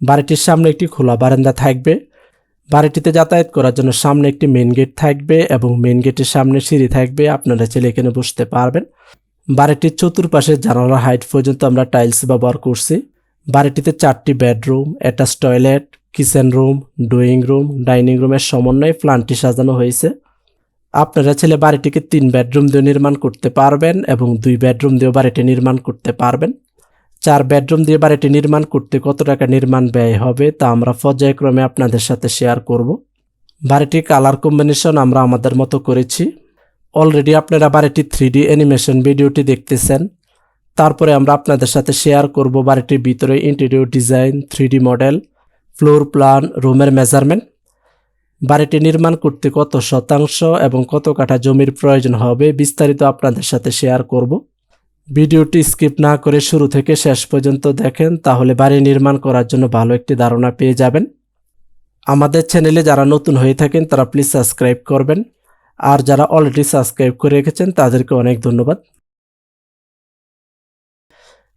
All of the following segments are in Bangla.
বাড়িটির সামনে একটি খোলা বারান্দা থাকবে। বাড়িটিতে যাতায়াত করার জন্য সামনে একটি মেন গেট থাকবে এবং মেন গেটের সামনে সিঁড়ি থাকবে। আপনারা ছেলে এখানে বসতে পারবেন। বাড়িটির চতুর্পাশে জানালার হাইট পর্যন্ত আমরা টাইলস ব্যবহার করছি। বাড়িটিতে চারটি bedroom attach toilet kitchen room drawing room dining রুমের সমন্বয়ে প্ল্যানটি সাজানো হয়েছে। আপনারা ছেলে বাড়িটিকে তিন বেডরুম দিয়ে নির্মাণ করতে পারবেন এবং দুই বেডরুম দিয়েও বাড়িটি নির্মাণ করতে পারবেন। চার বেডরুম দিয়ে বাড়িটি নির্মাণ করতে কত টাকা নির্মাণ ব্যয় হবে তা আমরা পর্যায়ক্রমে আপনাদের সাথে শেয়ার করব। বাড়িটির কালার কম্বিনেশন আমরা আমাদের মতো করেছি। অলরেডি আপনারা বাড়িটি থ্রি ডি অ্যানিমেশন ভিডিওটি দেখতেছেন। তারপরে আমরা আপনাদের সাথে শেয়ার করব বাড়িটির ভিতরে interior design three model floor plan রুমের মেজারমেন্ট বাড়িটি নির্মাণ করতে কত শতাংশ এবং কত কাঠা জমির প্রয়োজন হবে বিস্তারিত আপনাদের সাথে শেয়ার করব। ভিডিওটি স্কিপ না করে শুরু থেকে শেষ পর্যন্ত দেখেন, তাহলে বাড়ি নির্মাণ করার জন্য ভালো একটি ধারণা পেয়ে যাবেন। আমাদের চ্যানেলে যারা নতুন হয়ে থাকেন, তারা প্লিজ সাবস্ক্রাইব করবেন। আর যারা অলরেডি সাবস্ক্রাইব করে রেখেছেন, তাদেরকে অনেক ধন্যবাদ।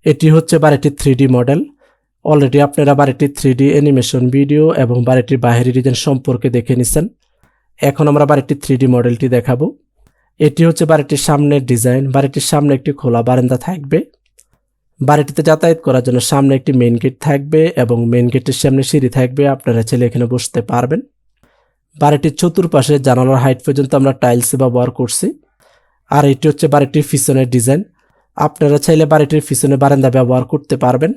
এটি হচ্ছে বাড়িটির থ্রি মডেল অলরেডি আপনারা বাড়িটির থ্রি অ্যানিমেশন ভিডিও এবং বাড়িটির বাহিরি ডিজাইন সম্পর্কে দেখে নিছেন। এখন আমরা বাড়িটির থ্রি মডেলটি দেখাবো। এটি হচ্ছে বাড়িটির সামনের ডিজাইন। বাড়িটির সামনে একটি খোলা বারান্দা থাকবে। বাড়িটিতে যাতায়াত করার জন্য সামনে একটি মেন গেট থাকবে এবং মেন গেটের সামনে সিঁড়ি থাকবে। আপনারা ছেলে এখানে বসতে পারবেন। বাড়িটির চতুর্পাশে জানালার হাইট পর্যন্ত আমরা টাইলস ব্যবহার করছি। আর এটি হচ্ছে বাড়িটির পিছনের ডিজাইন আপনারা চাইলে বাড়িটির পিছনে বারান্দা ব্যবহার করতে পারবেন।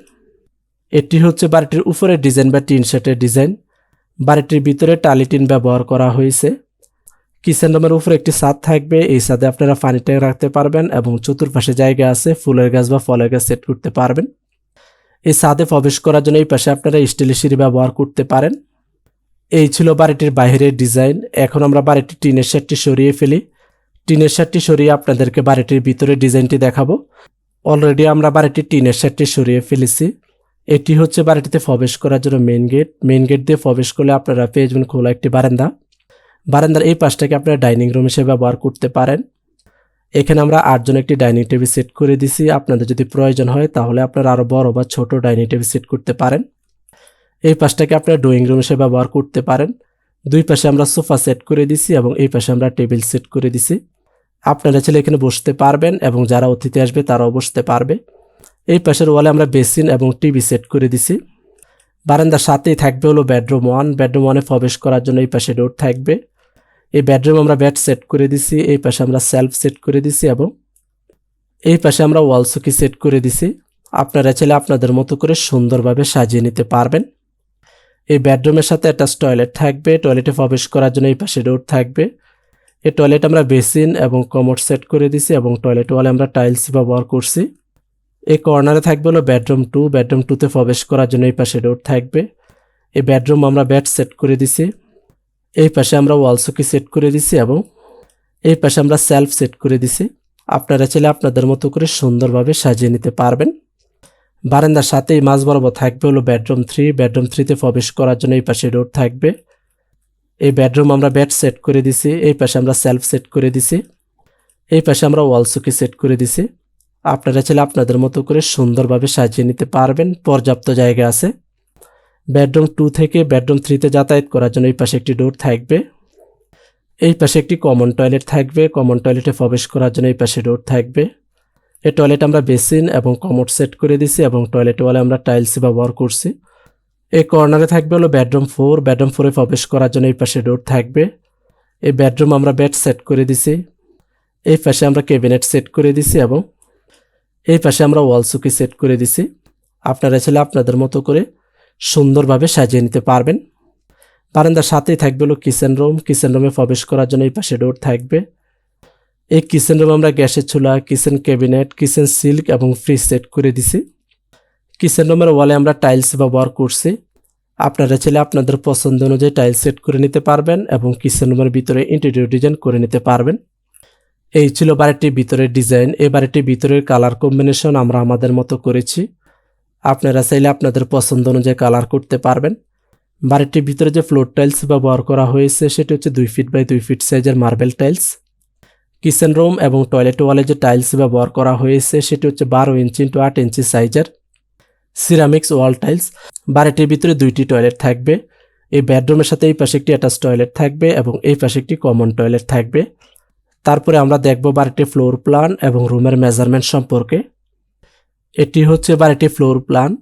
এটি হচ্ছে বাড়িটির উপরের ডিজাইন বা টিন সেটের ডিজাইন বাড়িটির ভিতরে টালি টিন ব্যবহার করা হয়েছে। কিচেন রুমের উপরে একটি ছাদ থাকবে? এই ছাদে আপনারা পানি ট্যাঙ্ক রাখতে পারবেন এবং চতুর্পাশে জায়গা আছে, ফুলের গাছ বা ফলের গাছ সেট করতে পারবেন। এই ছাদে প্রবেশ করার জন্য এই পাশে আপনারা স্টিলের সিঁড়ি ব্যবহার করতে পারেন। এই ছিল বাড়িটির বাইরের ডিজাইন। এখন আমরা বাড়িটির টিনের শেডটি সরিয়ে ফেলি। টিনের শেডটি সরিয়ে আপনাদেরকে বাড়িটির ভিতরে ডিজাইনটি দেখাবো। অলরেডি আমরা বাড়িটির টিনের শেডটি সরিয়ে ফেলেছি। এটি হচ্ছে বাড়িটিতে প্রবেশ করার জন্য মেন গেট মেন গেট দিয়ে প্রবেশ করলে আপনারা পেয়ে যাবেন খোলা একটি বারান্দা। বারান্দার এই পাশটাকে আপনারা ডাইনিং রুম হিসেবে ব্যবহার করতে পারেন। এখানে আমরা আটজন একটি ডাইনিং টেবিল সেট করে দিছি। আপনাদের যদি প্রয়োজন হয়, তাহলে আপনারা আরও বড় বা ছোট ডাইনিং টেবিল সেট করতে পারেন। এই পাশটাকে আপনারা ড্রয়িং রুম হিসেবে ব্যবহার করতে পারেন। দুই পাশে আমরা সোফা সেট করে দিছি এবং এই পাশে আমরা টেবিল সেট করে দিছি। আপনারা ছেলে এখানে বসতে পারবেন এবং যারা অতিথি আসবে, তারাও বসতে পারবে। এই পাশের ওয়ালে আমরা বেসিন এবং টিভি সেট করে দিছি। বারান্দার সাথেই থাকবে হলো বেডরুম ওয়ান। বেডরুম ওয়ানে প্রবেশ করার জন্য এই পাশে ডোর থাকবে। এই বেডরুম আমরা বেড সেট করে দিছি, এই পাশে আমরা সেলফ সেট করে দিছি এবং এই পাশে আমরা ওয়াল সকি সেট করে দিছি। আপনারা চাইলে আপনাদের মতো করে সুন্দরভাবে সাজিয়ে নিতে পারবেন। এই বেডরুমের সাথে একটা টয়লেট থাকবে টয়লেটে প্রবেশ করার জন্য এই পাশে ডোর থাকবে। এই টয়লেট আমরা বেসিন এবং কমোড সেট করে দিছি এবং টয়লেট ওয়ালে আমরা টাইলস ব্যবহার করছি। এই কর্নারে থাকবে হলো বেডরুম টু বেডরুম টুতে প্রবেশ করার জন্য এই পাশে ডোর থাকবে। এই বেডরুম আমরা বেড সেট করে দিছি। এই পাশে আমরা ওয়াল সকি সেট করে দিছি এবং এই পাশে আমরা সেলফ সেট করে দিছি। আপনারা চাইলে আপনাদের মতো করে সুন্দরভাবে সাজিয়ে নিতে পারবেন। বারান্দার সাথেই মাঝ বরাবর থাকবে হলো বেডরুম থ্রি বেডরুম থ্রিতে প্রবেশ করার জন্য এই পাশে ডোর থাকবে। এই বেডরুম আমরা বেড সেট করে দিছি, এই পাশে আমরা সেলফ সেট করে দিছি। এই পাশে আমরা ওয়াল সকি সেট করে দিছি। আপনারা চাইলে আপনাদের মতো করে সুন্দরভাবে সাজিয়ে নিতে পারবেন। পর্যাপ্ত জায়গা আছে। বেডরুম টু থেকে বেডরুম থ্রিতে যাতায়াত করার জন্য এই পাশে একটি ডোর থাকবে। এই পাশে একটি কমন টয়লেট থাকবে। কমন টয়লেটে প্রবেশ করার জন্য এই পাশে ডোর থাকবে। এই টয়লেট আমরা বেসিন এবং কমোড সেট করে দিছি এবং টয়লেট ওয়ালে আমরা টাইলস ব্যবহার করছি। এই কর্নারে থাকবে হলো বেডরুম ফোর বেডরুম ফোরে প্রবেশ করার জন্য এই পাশে ডোর থাকবে। এই বেডরুম আমরা বেড সেট করে দিছি এই পাশে আমরা ক্যাবিনেট সেট করে দিছি এবং এই পাশে আমরা ওয়াল সুকি সেট করে দিছি আপনারা ছেলে আপনাদের মতো করে সুন্দরভাবে সাজিয়ে নিতে পারবেন। বারান্দার সাথেই থাকবে হলো কিচেন রুম কিচেন রুমে প্রবেশ করার জন্য এই পাশে ডোর থাকবে। এই কিচেন রুমে আমরা গ্যাসের চুলা কিচেন ক্যাবিনেট কিচেন সিল্ক এবং ফ্রিজ সেট করে দিছি। কিচেন রুমের ওয়ালে আমরা টাইলস ব্যবহার করছি। আপনারা চাইলে আপনাদের পছন্দ অনুযায়ী টাইল সেট করে নিতে পারবেন এবং কিচেন রুমের ভিতরে ইন্টেরিয়র ডিজাইন করে নিতে পারবেন। এই ছিল বাড়িটির ভিতরের ডিজাইন এই বাড়িটির ভিতরের কালার কম্বিনেশন আমরা আমাদের মতো করেছি। আপনারা চাইলে আপনাদের পছন্দ অনুযায়ী কালার করতে পারবেন। বাড়িটির ভিতরে যে ফ্লোর টাইলস ব্যবহার করা হয়েছে, সেটি হচ্ছে দুই ফিট বাই দুই ফিট সাইজের মার্বেল টাইলস কিচেন রুম এবং টয়লেট ওয়ালে যে টাইলস ব্যবহার করা হয়েছে, সেটি হচ্ছে বারো ইঞ্চি ইন্টু আট ইঞ্চি সাইজের সিরামিক্স ওয়াল টাইলস বাড়িটির ভিতরে দুইটি টয়লেট থাকবে। এই বেডরুমের সাথে এই পাশে একটি অ্যাটাচ টয়লেট থাকবে এবং এই পাশে একটি কমন টয়লেট থাকবে। তারপরে আমরা দেখব বাড়িটির ফ্লোর প্ল্যান এবং রুমের মেজারমেন্ট সম্পর্কে। এটি হচ্ছে বাড়িটির ফ্লোর প্ল্যান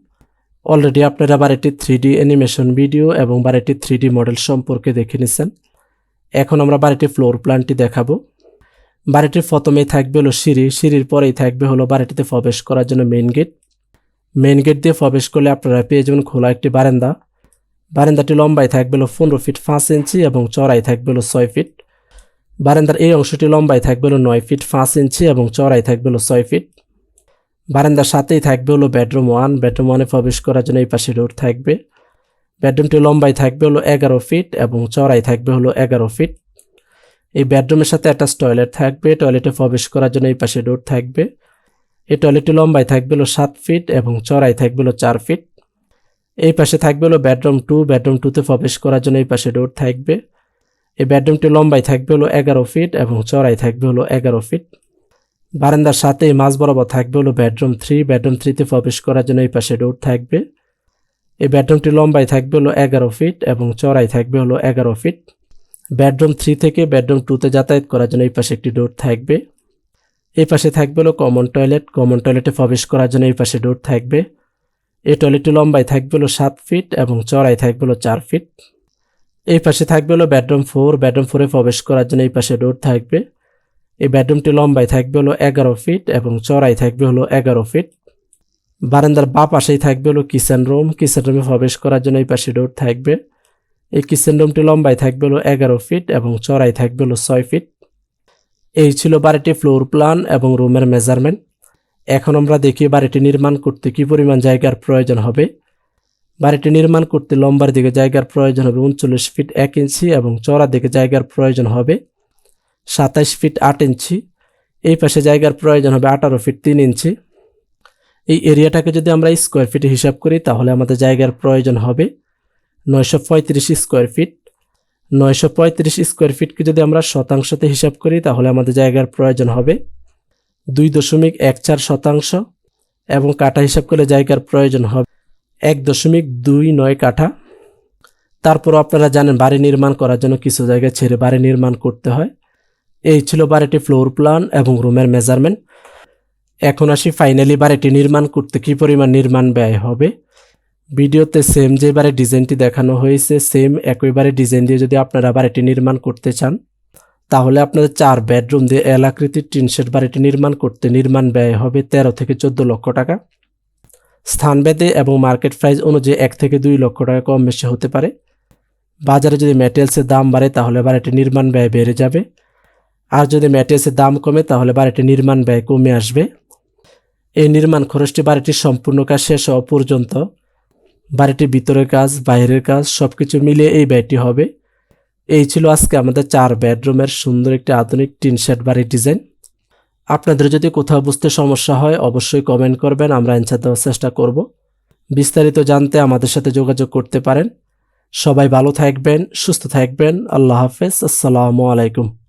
অলরেডি আপনারা বাড়িটির থ্রি অ্যানিমেশন ভিডিও এবং বাড়িটির থ্রি মডেল সম্পর্কে দেখে নিছেন। এখন আমরা বাড়িটির ফ্লোর প্ল্যানটি দেখাবো। বাড়িটির প্রথমেই থাকবে হলো সিঁড়ি। সিঁড়ির পরেই থাকবে হলো বাড়িটিতে প্রবেশ করার জন্য মেন গেট মেন গেট দিয়ে প্রবেশ করলে আপনারা পেয়ে যাবেন খোলা একটি বারান্দা। বারান্দাটি লম্বায় থাকবে হলো পনেরো ফিট পাঁচ ইঞ্চি এবং চড়াই থাকবে হলো ছয় ফিট বারান্দার এই অংশটি লম্বায় থাকবে হলো নয় ফিট পাঁচ ইঞ্চি এবং চড়াই থাকবে হলো ছয় ফিট বারান্দার সাথেই থাকবে হলো বেডরুম ওয়ান। বেডরুম ওয়ানে প্রবেশ করার জন্য এই পাশে ডোর থাকবে। বেডরুমটি লম্বায় থাকবে হলো এগারো ফিট এবং চড়াই থাকবে হলো এগারো ফিট। এই বেডরুমের সাথে একটা টয়লেট থাকবে। টয়লেটে প্রবেশ করার জন্য এই পাশে ডোর থাকবে। এই টয়লেটটি লম্বায় থাকবে হলো সাত ফিট এবং চড়াই থাকবে হলো চার ফিট। এই পাশে থাকবে হলো বেডরুম টু। বেডরুম টুতে প্রবেশ করার জন্য এই পাশে ডোর থাকবে। এই বেডরুমটি লম্বায় থাকবে হলো এগারো ফিট এবং চড়াই থাকবে হলো এগারো ফিট। বারান্দার সাথে মাঝ বরাবর থাকবে হলো বেডরুম থ্রি বেডরুম থ্রিতে প্রবেশ করার জন্য এই পাশে ডোর থাকবে। এই বেডরুমটি লম্বায় থাকবে হলো এগারো ফিট এবং চড়াই থাকবে হলো এগারো ফিট বেডরুম থ্রি থেকে বেডরুম টুতে যাতায়াত করার জন্য এই পাশে একটি ডোর থাকবে। এই পাশে থাকবে হলো কমন টয়লেট কমন টয়লেটে প্রবেশ করার জন্য এই পাশে ডোর থাকবে। এই টয়লেটটি লম্বায় থাকবে হলো সাত ফিট এবং চড়াই থাকবে হলো চার ফিট এই পাশে থাকবে হলো বেডরুম ফোর বেডরুম ফোরে প্রবেশ করার জন্য এই পাশে ডোর থাকবে। এই বেডরুমটি লম্বায় থাকবে হলো এগারো ফিট এবং চড়াই থাকবে হলো এগারো ফিট। বারান্দার বা পাশেই থাকবে হলো কিচেন রুম কিচেন রুমে প্রবেশ করার জন্য এই পাশে ডোর থাকবে। এই কিচেন রুমটি লম্বায় থাকবে হলো এগারো ফিট এবং চড়াই থাকবে হলো ছয় ফিট। এই ছিল বাড়িটি ফ্লোর প্ল্যান এবং রুমের মেজারমেন্ট এখন আমরা দেখি বাড়িটি নির্মাণ করতে কি পরিমাণ জায়গার প্রয়োজন হবে। বাড়িটি নির্মাণ করতে লম্বার দিকে জায়গার প্রয়োজন হবে উনচল্লিশ ফিট এক ইঞ্চি এবং চড়ার দিকে জায়গার প্রয়োজন হবে সাতাইশ ফিট আট ইঞ্চি। এই পাশে জায়গার প্রয়োজন হবে আঠারো ফিট তিন ইঞ্চি। এই এরিয়াটাকে যদি আমরা স্কোয়ার ফিটে হিসাব করি, তাহলে আমাদের জায়গার প্রয়োজন হবে নয়শো পঁয়ত্রিশ স্কোয়ার ফিট। নয়শো পঁয়ত্রিশ স্কোয়ার ফিটকে যদি আমরা শতাংশতে হিসাব করি, তাহলে আমাদের জায়গার প্রয়োজন হবে দুই দশমিক এক চার শতাংশ এবং কাঠা হিসাব করলে জায়গার প্রয়োজন হবে এক দশমিক দুই নয় কাঠা। তারপর আপনারা জানেন বাড়ি নির্মাণ করার জন্য কিছু জায়গায় ছেড়ে বাড়ি নির্মাণ করতে হয়। এই ছিল বাড়িটি ফ্লোর প্ল্যান এবং রুমের মেজারমেন্ট এখন আসি ফাইনালি বাড়িটি নির্মাণ করতে কী পরিমাণ নির্মাণ ব্যয় হবে? ভিডিওতে সেম যে বাড়ির ডিজাইনটি দেখানো হয়েছে সেম একইবারে ডিজাইন দিয়ে যদি আপনারা বাড়িটি নির্মাণ করতে চান, তাহলে আপনাদের চার বেডরুম দিয়ে এলাকৃতির টিনশেড বাড়িটি নির্মাণ করতে নির্মাণ ব্যয় হবে তেরো থেকে চোদ্দ লক্ষ টাকা। স্থান স্থানভেদে এবং মার্কেট প্রাইস অনুযায়ী এক থেকে দুই লক্ষ টাকা কম বেশি হতে পারে। বাজারে যদি ম্যাটেরিয়ালসের দাম বাড়ে, তাহলে বাড়িটি নির্মাণ ব্যয় বেড়ে যাবে। আর যদি ম্যাটেরিয়ালসের দাম কমে, তাহলে বাড়িটি নির্মাণ ব্যয় কমে আসবে। এই নির্মাণ খরচটি বাড়িটির সম্পূর্ণ কাজ শেষ হওয়া পর্যন্ত। বাড়িটির ভিতরের কাজ, বাইরের কাজ সব কিছু মিলিয়ে এই ব্যয়টি হবে। এই ছিল আজকে আমাদের চার বেডরুমের সুন্দর একটি আধুনিক টিন শেড বাড়ির ডিজাইন। আপনাদের যদি কোথাও বুঝতে সমস্যা হয়, অবশ্যই কমেন্ট করবেন, আমরা অ্যান্সার দেওয়ার চেষ্টা করব। বিস্তারিত জানতে আমাদের সাথে যোগাযোগ করতে পারেন। সবাই ভালো থাকবেন, সুস্থ থাকবেন। আল্লাহ হাফেজ, আসসালামু আলাইকুম।